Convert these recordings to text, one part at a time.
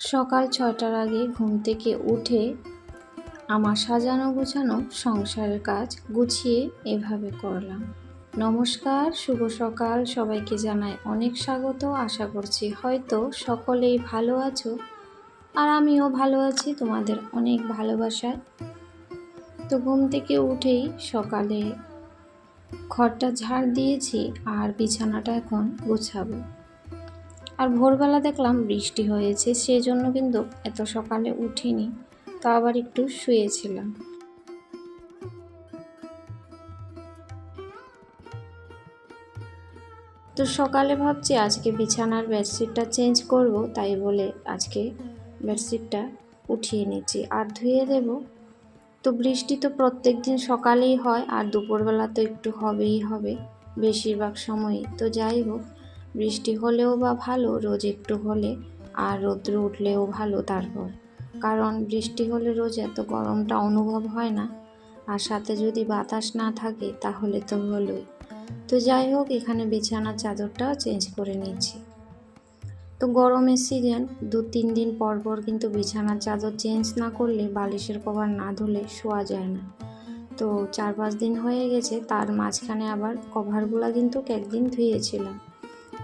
সকাল ছটার আগে ঘুম থেকে উঠে আমার সাজানো গুছানো সংসারের কাজ গুছিয়ে এভাবে করলাম। নমস্কার, শুভ সকাল। সবাইকে জানাই অনেক স্বাগত। আশা করছি হয়তো সকলেই ভালো আছো আর আমিও ভালো আছি, তোমাদের অনেক ভালোবাসায়। তো ঘুম থেকে উঠেই সকালে ঘরটা ঝাড় দিয়েছি আর বিছানাটা এখন গোছাবো। আর ভোরবেলা দেখলাম বৃষ্টি হয়েছে সেই জন্য কিন্তু এত সকালে উঠিনি, তো আবার একটু শুয়েছিলাম। তো সকালে ভাবছি আজকে বিছানার বেডশিটটা চেঞ্জ করব, তাই বলে আজকে বেডশিটটা উঠিয়ে নিচ্ছি। আর ধুয়ে দেব। তো বৃষ্টি তো প্রত্যেক দিন সকালেই হয়, আর দুপুরবেলা তো একটু হবেই হবে, বেশিরভাগ সময়ই। তো যাই হোক বৃষ্টি হলেও বা ভালো, রোজ একটু হলে, আর রৌদ্র উঠলেও ভালো তারপর। কারণ বৃষ্টি হলে রোজ এত গরমটা অনুভব হয় না। আর সাথে যদি বাতাস না থাকে, তাহলে তো হলোই। তো যাই হোক, এখানে বিছানার চাদরটাও চেঞ্জ করে নিচ্ছি তো গরমের সিজন দু তিন দিন পর পর কিন্তু বিছানার চাদর চেঞ্জ না করলে, বালিশের কভার না ধুলে শোয়া যায় না। তো চার পাঁচ দিন হয়ে গেছে, তার মাঝখানে আবার কভারগুলো কিন্তু একদিন ধুয়েছিলাম।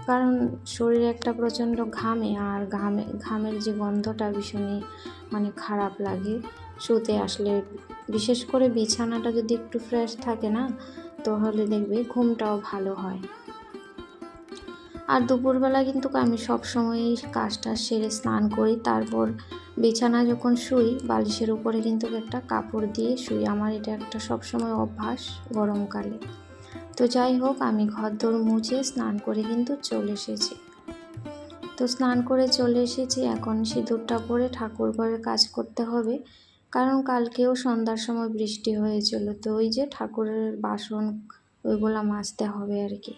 কারণ শরীরে একটা প্রচণ্ড ঘামে আর ঘামে, ঘামের যে গন্ধটা ভীষণই মানে খারাপ লাগে। শুতে আসলে বিশেষ করে বিছানাটা যদি একটু ফ্রেশ থাকে না, তাহলে দেখবে ঘুমটাও ভালো হয়। আর দুপুরবেলা কিন্তু আমি সবসময়ই কাজটা সেরে স্নান করি। তারপর বিছানা যখন শুই, বালিশের উপরে কিন্তু একটা কাপড় দিয়ে শুই। আমার এটা একটা সবসময় অভ্যাস গরমকালে। তো যাই হোক, আমি ঘর দোর মুছে স্নান করে কিন্তু চলে এসেছি। তো স্নান করে চলে এসেছি, এখন সিঁদুরটা পরে ঠাকুর ঘরের কাজ করতে হবে। কারণ কালকেও সন্ধ্যার সময় বৃষ্টি হয়েছিল, তো ওই যে ঠাকুরের বাসন ওইগুলো মাজতে হবে আর কি।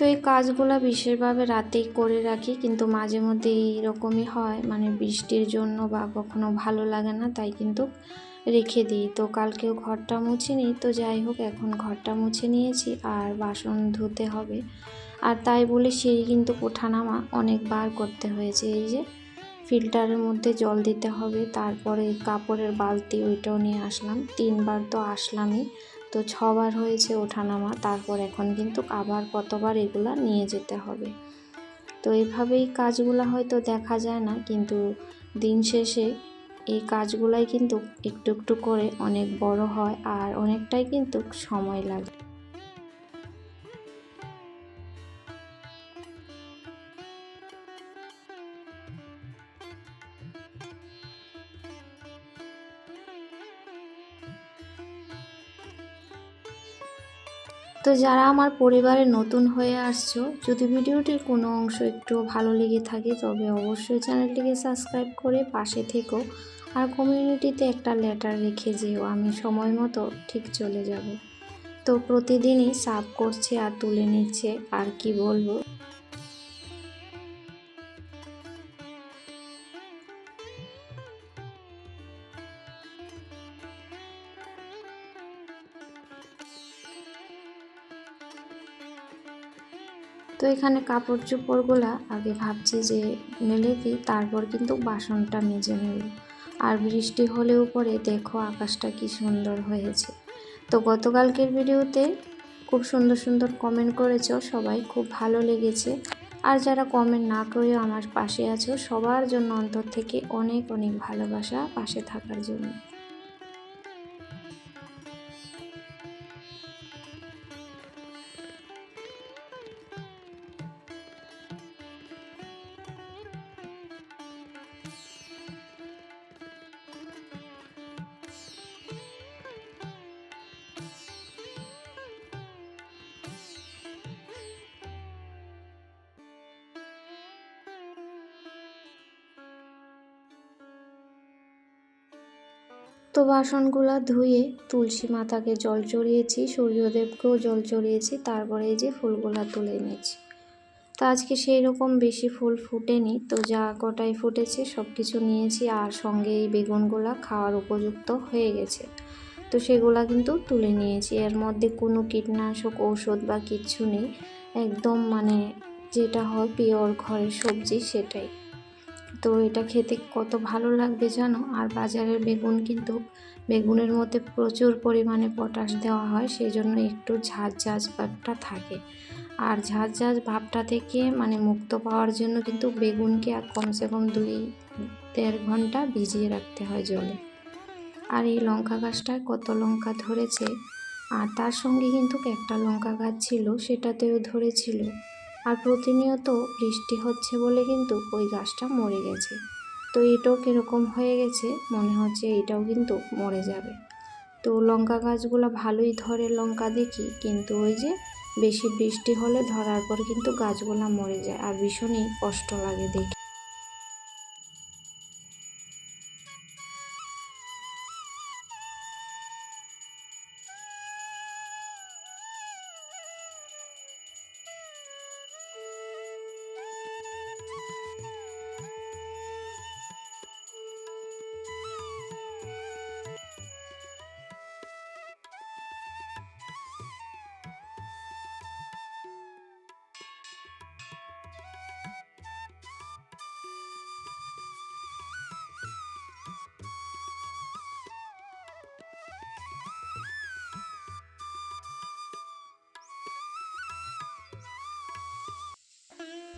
তো এই কাজগুলো বিশেষভাবে রাতেই করে রাখি, কিন্তু মাঝে মধ্যে এইরকমই হয়। মানে বৃষ্টির জন্য বা কখনো ভালো লাগে না, তাই কিন্তু রেখে দিই। তো কালকেও ঘরটা মুছে নিই। তো যাই হোক, এখন ঘরটা মুছে নিয়েছি আর বাসন ধুতে হবে। আর তাই বলে সিঁড়ি কিন্তু ওঠানামা অনেকবার করতে হয়েছে। এই যে ফিল্টারের মধ্যে জল দিতে হবে, তারপরে কাপড়ের বালতি ওইটাও নিয়ে আসলাম। তিনবার তো আসলামই। তো ছবার হয়েছে ওঠানামা, তারপর এখন কিন্তু আবার কতবার এগুলা নিয়ে যেতে হবে। তো এইভাবেই কাজগুলো হয়তো দেখা যায় না, কিন্তু দিন শেষে এই কাজগুলাই কিন্তু একটু একটু করে অনেক বড় হয় আর অনেকটাই কিন্তু সময় লাগে। তো যারা আমার পরিবারে নতুন হয়ে আসছো, যদি ভিডিওটির কোনো অংশ একটু ভালো লেগে থাকে, তবে অবশ্যই চ্যানেলটিকে সাবস্ক্রাইব করে পাশে থেকো। আর কমিউনিটিতে একটা লেটার রেখে যেও, আমি সময় মতো ঠিক চলে যাব। তো প্রতিদিনই সাফ করছে আর তুলে নিচ্ছে, আর কি বলব? তো এখানে কাপড় চোপড়গুলা আগে ভাবছি যে মেলে দিই, তারপর কিন্তু বাসনটা মেজে নেব। আর বৃষ্টি হলেও পরে দেখো আকাশটা কি সুন্দর হয়েছে। তো গতকালকের ভিডিওতে খুব সুন্দর সুন্দর কমেন্ট করেছ, সবাই খুব ভালো লেগেছে। আর যারা কমেন্ট না করেও আমার পাশে আছো, সবার জন্য অন্তর থেকে অনেক অনেক ভালোবাসা পাশে থাকার জন্য। তো বাসনগুলো ধুয়ে তুলসী মাতাকে জল চড়িয়েছি, সূর্যদেবকেও জল চড়িয়েছি, তারপরে এই যে ফুলগুলা তুলে নিয়েছি তো আজকে সেই রকম বেশি ফুল ফুটেনি, তো যা কটাই ফুটেছে সব কিছু নিয়েছি আর সঙ্গে এই বেগুনগুলা খাওয়ার উপযুক্ত হয়ে গেছে। তো সেগুলা কিন্তু তুলে নিয়েছি, এর মধ্যে কোনো কীটনাশক ঔষধ বা কিচ্ছু নেই, একদম মানে যেটা হয় পিওর ঘরের সবজি সেটাই। তো এটা খেতে কত ভালো লাগবে জানো? আর বাজারের বেগুন কিন্তু বেগুনের মধ্যে প্রচুর পরিমাণে পটাশ দেওয়া হয় সেই জন্য একটু ঝাঁঝ ঝাঁঝ ভাবটা থাকে। আর ঝাঁঝ ঝাঁঝ ভাবটা থেকে মানে মুক্ত পাওয়ার জন্য কিন্তু বেগুনকে আর কমসে কম দুই দেড় ঘণ্টা ভিজিয়ে রাখতে হয় জলে। আর এই লঙ্কা গাছটায় কত লঙ্কা ধরেছে? আর তার সঙ্গে কিন্তু একটা লঙ্কা গাছ ছিল, সেটাতেও ধরেছিল। আর প্রতিনিয়ত বৃষ্টি হচ্ছে বলে কিন্তু ওই গাছটা মরে গেছে। তো এটাও কীরকম হয়ে গেছে, মনে হচ্ছে এটাও কিন্তু মরে যাবে। তো লঙ্কা গাছগুলো ভালোই ধরে লঙ্কা দেখি, কিন্তু ওই যে বেশি বৃষ্টি হলে ধরার পর কিন্তু গাছগুলো মরে যায়, আর ভীষণই কষ্ট লাগে দেখি।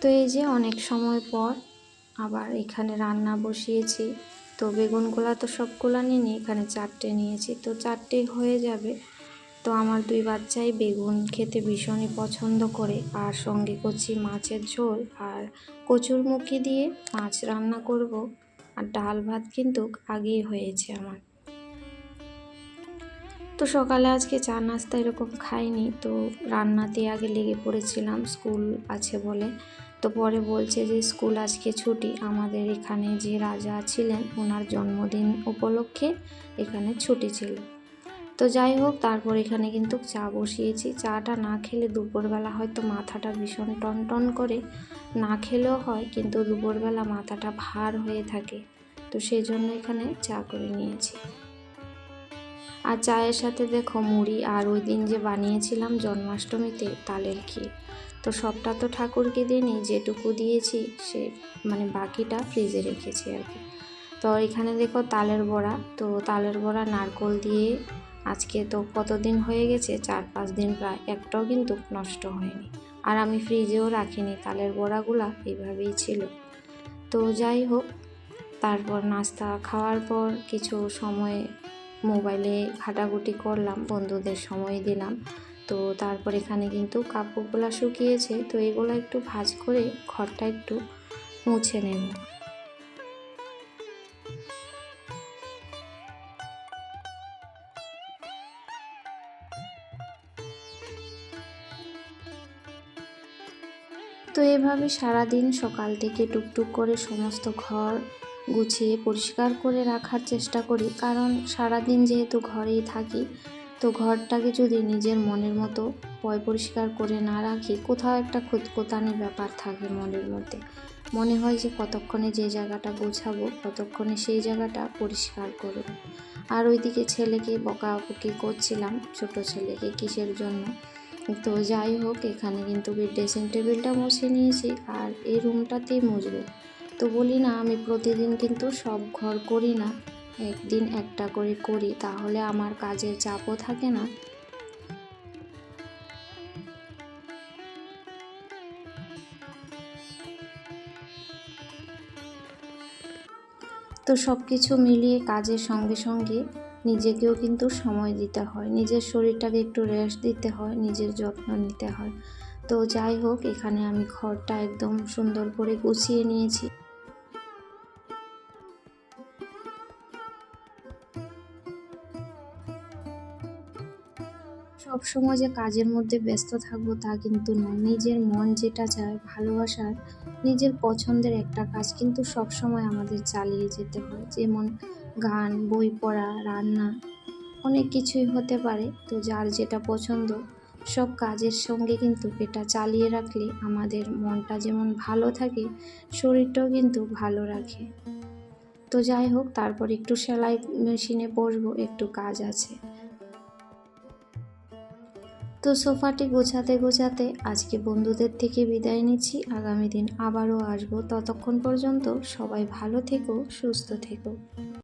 তো এই যে অনেক সময় পর আবার এখানে রান্না বসিয়েছি। তো বেগুনগুলা তো সবগুলা নিইনি এখানে চারটে নিয়েছি। তো চারটে হয়ে যাবে। তো আমার দুই বাচ্চাই বেগুন খেতে ভীষণই পছন্দ করে। আর সঙ্গে করছি মাছের ঝোল আর কচুরমুখী দিয়ে মাছ রান্না করব। আর ডাল ভাত কিন্তু আগেই হয়েছে আমার। তো সকালে আজকে চা নাস্তা এরকম খাইনি, তো রান্নাতে আগে লেগে পড়েছিলাম, স্কুল আছে বলে। তো পরে বলছে যে স্কুল আজকে ছুটি, আমাদের এখানে যে রাজা ছিলেন, ওনার জন্মদিন উপলক্ষে এখানে ছুটি ছিল। তো যাই হোক, তারপর এখানে কিন্তু চা বসিয়েছি। চাটা না খেলে দুপুরবেলা হয়তো মাথাটা ভীষণ টন টন করে, না খেলেও হয়, কিন্তু দুপুরবেলা মাথাটা ভার হয়ে থাকে। তো সেই জন্য এখানে চা করে নিয়েছি। আর চায়ের সাথে দেখো মুড়ি আর ওই দিন যে বানিয়েছিলাম জন্মাষ্টমীতে তালের ক্ষীর। তো সবটা তো ঠাকুরকে দিইনি, যেটুকু দিয়েছি সে মানে বাকিটা ফ্রিজে রেখেছি আর কি। তো এখানে দেখো তালের বড়া, তো তালের বড়া নারকোল দিয়ে আজকে তো কতদিন হয়ে গেছে? চার পাঁচ দিন প্রায়, একটাও কিন্তু নষ্ট হয়নি। আর আমি ফ্রিজেও রাখিনি, তালের বড়াগুলা এইভাবেই ছিল। তো যাই হোক, তারপর নাস্তা খাওয়ার পর কিছু সময় মোবাইলে ঘাটাঘুটি করলাম, বন্ধুদের সময় দিলাম। তো তারপর এখানে কিন্তু কাপড়গুলো শুকিয়েছে, তো এগুলো একটু ভাজ করে ঘরটা একটু মুছে নেব। তো এভাবে সারাদিন সকাল থেকে টুকটুক করে সমস্ত ঘর গুছিয়ে পরিষ্কার করে রাখার চেষ্টা করি। কারণ সারাদিন যেহেতু ঘরেই থাকি, তো ঘরটাকে যদি নিজের মনের মতো পয় পরিষ্কার করে না রাখি, কোথাও একটা খুঁতকোতানি ব্যাপার থাকে মনের মধ্যে। মনে হয় যে কতক্ষণে যে জায়গাটা গোছাবো কতক্ষণে সেই জায়গাটা পরিষ্কার করব। আর ওইদিকে ছেলেকে বকাবকি করছিলাম, ছোট ছেলেকে কিসের জন্য? তো যাই হোক, এখানে কিন্তু ড্রেসিং টেবিলটা মুছে নিয়েছি আর এই রুমটাতেই মুছবো তো বলি না, আমি প্রতিদিন কিন্তু সব ঘর করি না। একদিন একটা করে করি, তাহলে আমার কাজের চাপও থাকে না। তো সব কিছু মিলিয়ে কাজের সঙ্গে সঙ্গে নিজেকেও কিন্তু সময় দিতে হয়। নিজের শরীরটাকে একটু রেস্ট দিতে হয়, নিজের যত্ন নিতে হয়। তো যাই হোক, এখানে আমি ঘরটা একদম সুন্দর করে গুছিয়ে নিয়েছি। সবসময় যে কাজের মধ্যে ব্যস্ত থাকব তা কিন্তু নয়। নিজের মন যেটা চায়, ভালোবাসার নিজের পছন্দের একটা কাজ কিন্তু সবসময় আমাদের চালিয়ে যেতে হয়। যেমন গান, বই পড়া, রান্না, অনেক কিছুই হতে পারে। তো যার যেটা পছন্দ, সব কাজের সঙ্গে কিন্তু এটা চালিয়ে রাখলে আমাদের মনটা যেমন ভালো থাকে, শরীরটাও কিন্তু ভালো রাখে। তো যাই হোক, তারপর একটু সেলাই মেশিনে বসবো, একটু কাজ আছে। তো সোফাটি গোছাতে গোছাতে আজকে বন্ধুদের থেকে বিদায় নিচ্ছি। আগামী দিন আবারও আসব। ততক্ষণ পর্যন্ত সবাই ভালো থেকো, সুস্থ থেকো।